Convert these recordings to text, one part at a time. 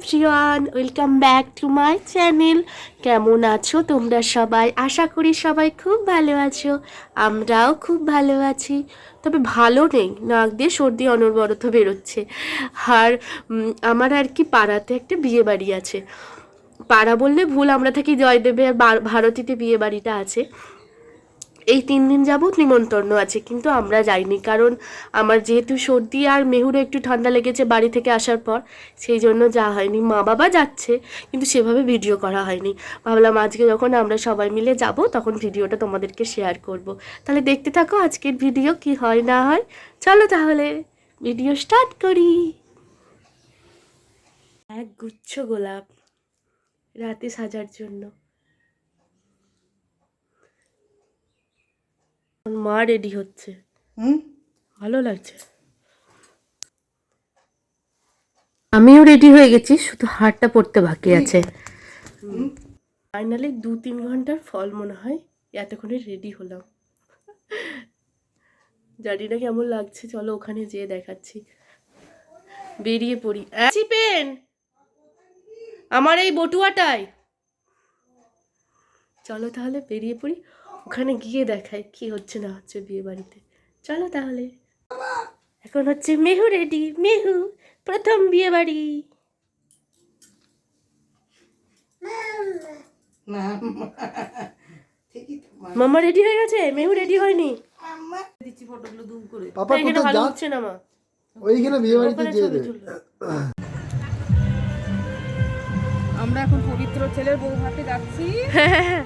Everyone welcome back to my channel কেমন আছো তোমরা সবাই? আশা করি সবাই খুব ভালো আছো, আমরাও খুব ভালো আছি। তবে ভালো নেই, নাক দিয়ে সর্দি অনবরত বেরোচ্ছে। আর আমার আর কি পাড়াতে একটা বিয়ে বাড়ি আছে। পাড়া বললে ভুল, আমরা থাকি জয়দেবে আর ভারতীতে বিয়ে বাড়িটা আছে। এই তিন দিন যাবৎ নিমন্ত্রণ আছে, কিন্তু আমরা যাইনি। কারণ আমার যেহেতু সর্দি আর মেহুরও একটু ঠান্ডা লেগেছে বাড়ি থেকে আসার পর, সেই জন্য যাওয়া হয়নি। মা বাবা যাচ্ছে, কিন্তু সেভাবে ভিডিও করা হয়নি। ভাবলাম আজকে যখন আমরা সবাই মিলে যাব, তখন ভিডিওটা তোমাদেরকে শেয়ার করব। তাহলে দেখতে থাকো আজকের ভিডিও কি হয় না হয়। চলো তাহলে ভিডিও স্টার্ট করি। এক গুচ্ছ গোলাপ, রাতে সাজার জন্য। মা রেডি হচ্ছে। হুম? ভালো লাগছে। আমিও রেডি হয়ে গেছি শুধু হারটা পড়তে বাকি আছে। ফাইনালি দু তিন ঘণ্টার ফল মনে হয় এতক্ষণে রেডি হলাম। জানি না কেমন লাগছে চলো ওখানে যেয়ে দেখাচ্ছি। বেরিয়ে পড়ি। পেন! আমার এই বটুয়াটাই চলো তাহলে বেরিয়ে পড়ি। ওখানে গিয়ে দেখাই কি হচ্ছে না হচ্ছে বিয়ে বাড়িতে চলো তাহলে। এখন হচ্ছে মেহু রেডি মেহু প্রথম বিয়ে বাড়ি মামা। রেডি হয়ে গেছে? মেহু রেডি হয়নি? দিচ্ছি ফটোগুলো দুম করে। পাপা ভালো হচ্ছে না মা। ওইখানে বিয়ে বাড়িতে যেয়ে এখন ছেলের বউ ভাতে যাচ্ছি হ্যাঁ।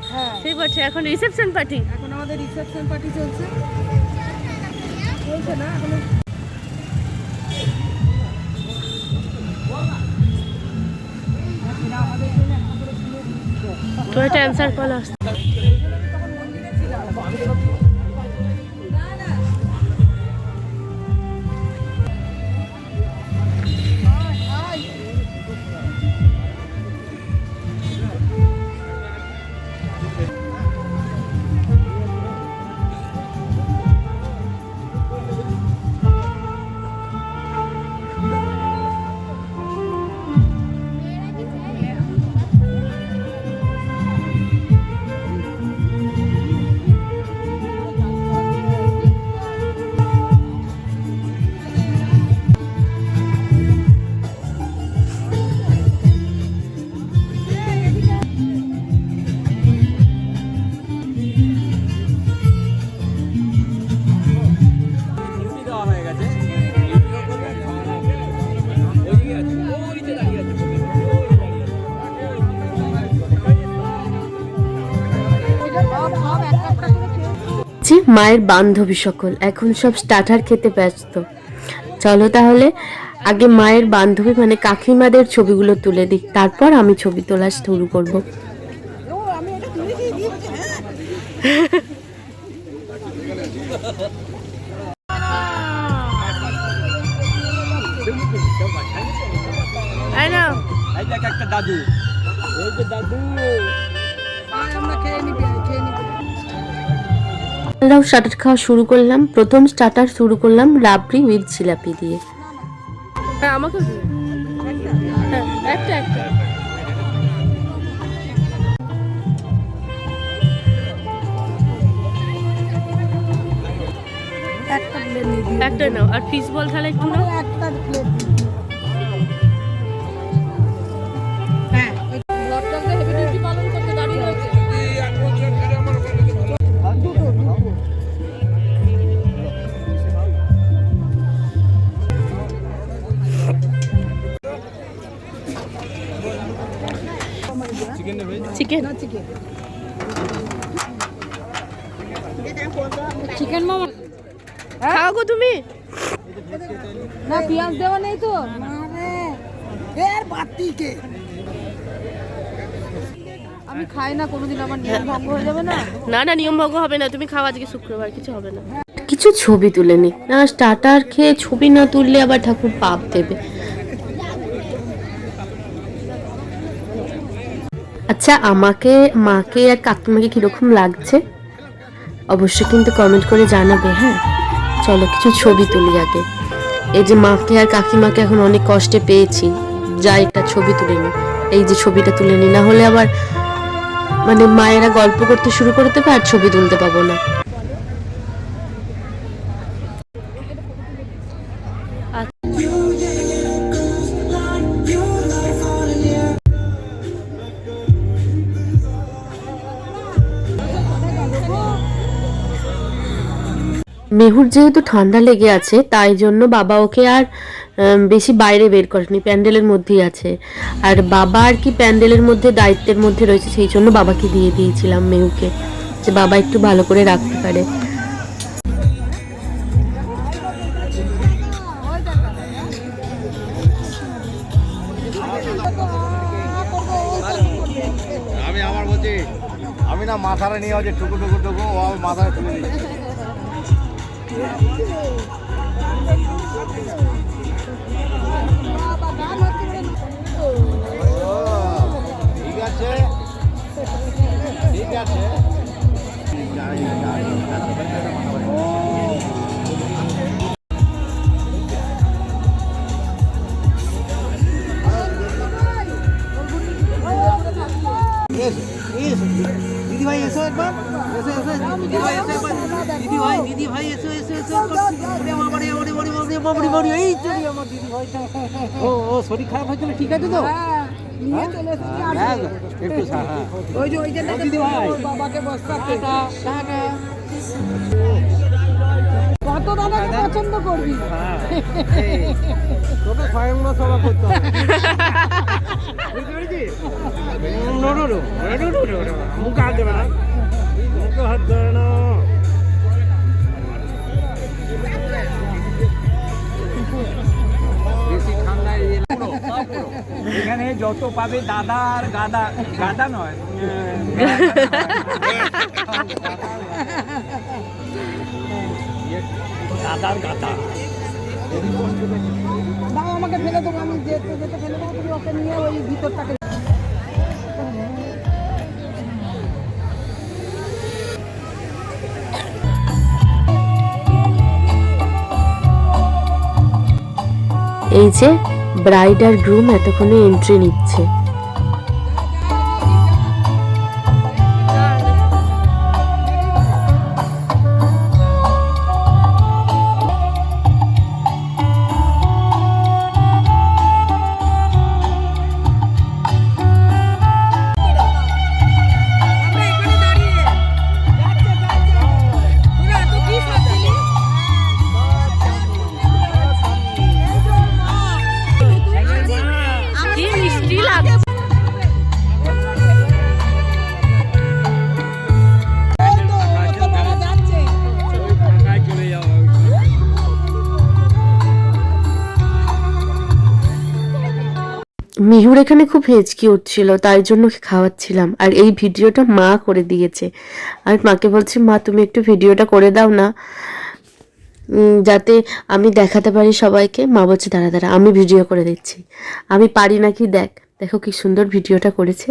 ঠিক আছে এখন রিসেপশন পার্টি এখন আমাদের রিসেপশন পার্টি চলছে। চলছে না এখন? তো একটা অ্যান্সার কল আসছে। মায়ের বান্ধবী সকল। এখন সব স্টার্টার খেতে ব্যস্ত। চলো তাহলে আগে মায়ের বান্ধবী মানে কাকিমাদের ছবিগুলো তুলে দিই। তারপর আমি ছবি তোলা শুরু করব। একটা দাদু। দাদু। আমরাও স্টার্টার খাওয়া শুরু করলাম। প্রথম স্টার্টার শুরু করলাম রাবড়ি উইথ জিলাপি দিয়ে। হ্যাঁ একটা নাও আর ফিস বল তাহলে একটু নাও। একটা প্লেট চিকেন মামা। খাও গো তুমি। না পেঁয়াজ দেওয়া নেই তো। এর বাতিকে আমি খাই না কোনোদিন আমার নিয়ম ভঙ্গ হয়ে যাবে না? না না নিয়ম ভঙ্গ হবে না। তুমি খাও আজকে শুক্রবার কিছু হবে না। কিছু ছবি তুলে নি। না স্টার্টার খেয়ে ছবি না তুললে আবার ঠাকুর পাপ দেবে। আচ্ছা আমাকে মাকে আর কাকিমাকে কীরকম লাগছে? অবশ্যই কিন্তু কমেন্ট করে জানাবে হ্যাঁ? চলো কিছু ছবি তুলি আগে। এই যে মাকে আর কাকিমাকে এখন অনেক কষ্টে পেয়েছি। যা একটা ছবি তুলে নি। এই যে ছবিটা তুলে নি, না হলে আবার মানে মায়েরা গল্প করতে শুরু করে দেবে আর ছবি তুলতে পাবো না। মেহুর যেহেতু ঠান্ডা লেগে আছে, তাই জন্য বাবা ওকে আর বেশি বাইরে বের করেনি, প্যান্ডেলের মধ্যেই আছে। আর বাবা আর কি প্যান্ডেলের মধ্যে, দায়িত্বের মধ্যে রয়েছে, সেই জন্য বাবাকে দিয়ে দিয়েছিলাম মেহুকে, যে বাবা একটু ভালো করে রাখতে পারে। আমি না মাথাটা নিয়ে হচ্ছে টুকু টুকু টুকু, ও আমার তুলে দিচ্ছে ও, দিদি ভাই দিদি ভাই এসো এসো এসো বাবারে ওরে বাবারে ওরে বাবারে বাবারে এই চলি আমার দিদি ভাই ও ও শরীর খারাপ হয়েছিল ঠিক আছে তো নিয়ে হ্যাঁ একটু হ্যাঁ ওই যে ওই যে দিদি ভাই বাবাকে বসাতে টাটা কত দাদাকে পছন্দ করবি তোকে স্বয়ং সভা করতে হবে বুঝতে পেরেছিস no no no no no no মুখে হাত দেবে না মুখে হাত দেবে এখানে যত পাবে দাদা আর গাদা গাদা নয় দাদার গাদা আমাকে ফেলে দেবো আমি যেতে যেতে ফেলে দেবো তুমি ওকে নিয়ে ওই ভিতরটাকে এই যে ব্রাইড আর গ্রুম এতক্ষণে এন্ট্রি নিচ্ছে। মিহুর এখানে খুব হেঁচকি উঠছিল, তাই জন্য খাওয়াচ্ছিলাম। আর এই ভিডিওটা মা করে দিয়েছে। আর মাকে বলছি, মা, তুমি একটু ভিডিওটা করে দাও না। যাতে আমি দেখাতে পারি সবাইকে। মা বলছে, দাঁড়া দাঁড়া, আমি ভিডিও করে দিচ্ছি। আমি পারি নাকি দেখ। দেখো কি সুন্দর ভিডিওটা করেছে।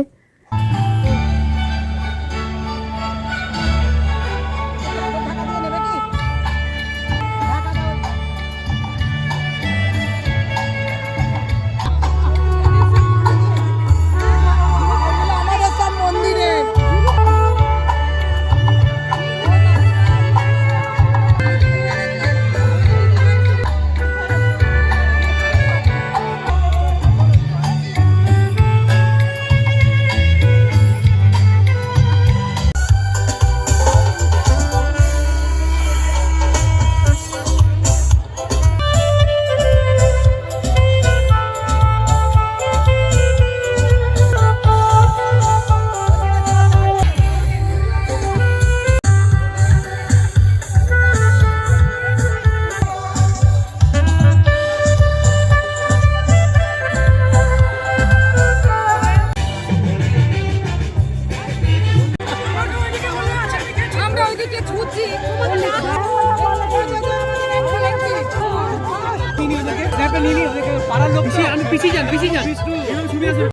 ওইদিকে ছুটছি পাড়ার লোক আমি পিছিয়ে যান পিছিয়ে যান।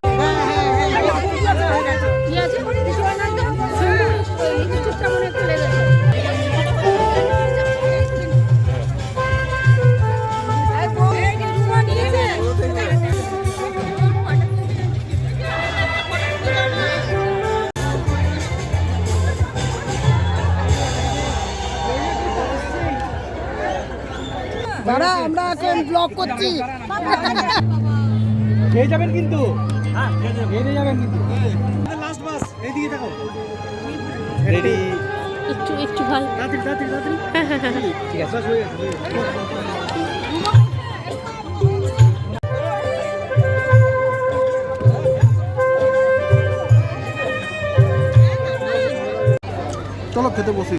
ব্লগ করছি। খেয়ে যাবেন কিন্তু। খেয়ে যাবেন কিন্তু। লাস্ট বাস এইদিকে দেখো রেডি একটু একটু ভাই তাড়াতাড়ি তাড়াতাড়ি তাড়াতাড়ি। ঠিক আছে বাস গেছে, হয়ে গেছে। চলো খেতে বসি।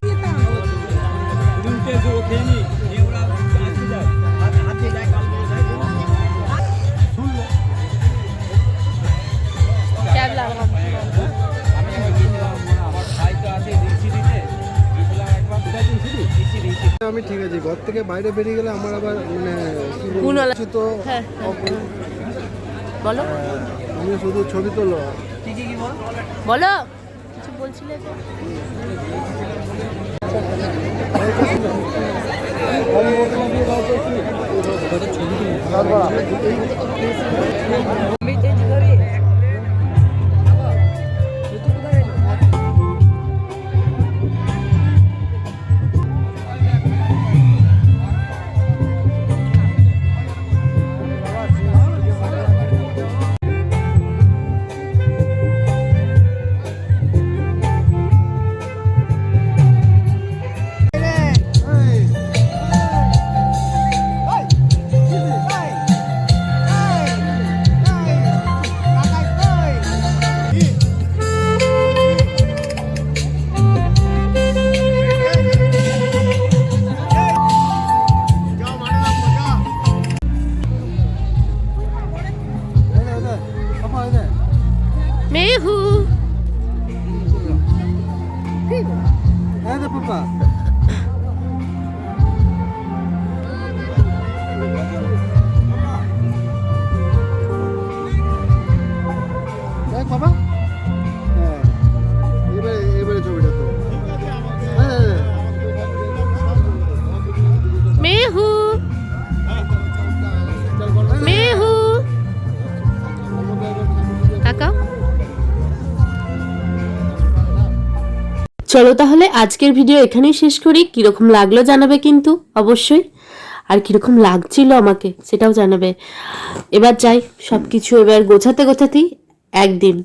থেকে বাইরে বেরিয়ে গেলে আমার আবার মানে কি তো হ্যাঁ, বলো। আমি শুধু ছবি তোলো বলো? কিছু বলছিলে তো? মেহু। হ্যাঁ রে পাপা। চলো তাহলে আজকের ভিডিও এখানেই শেষ করি। কীরকম লাগল জানাবে কিন্তু অবশ্যই। আর কীরকম লাগছিল আমাকে সেটাও জানাবে। এবার যাই সব কিছু এবার গোছাতে গোছাতেই একদিন।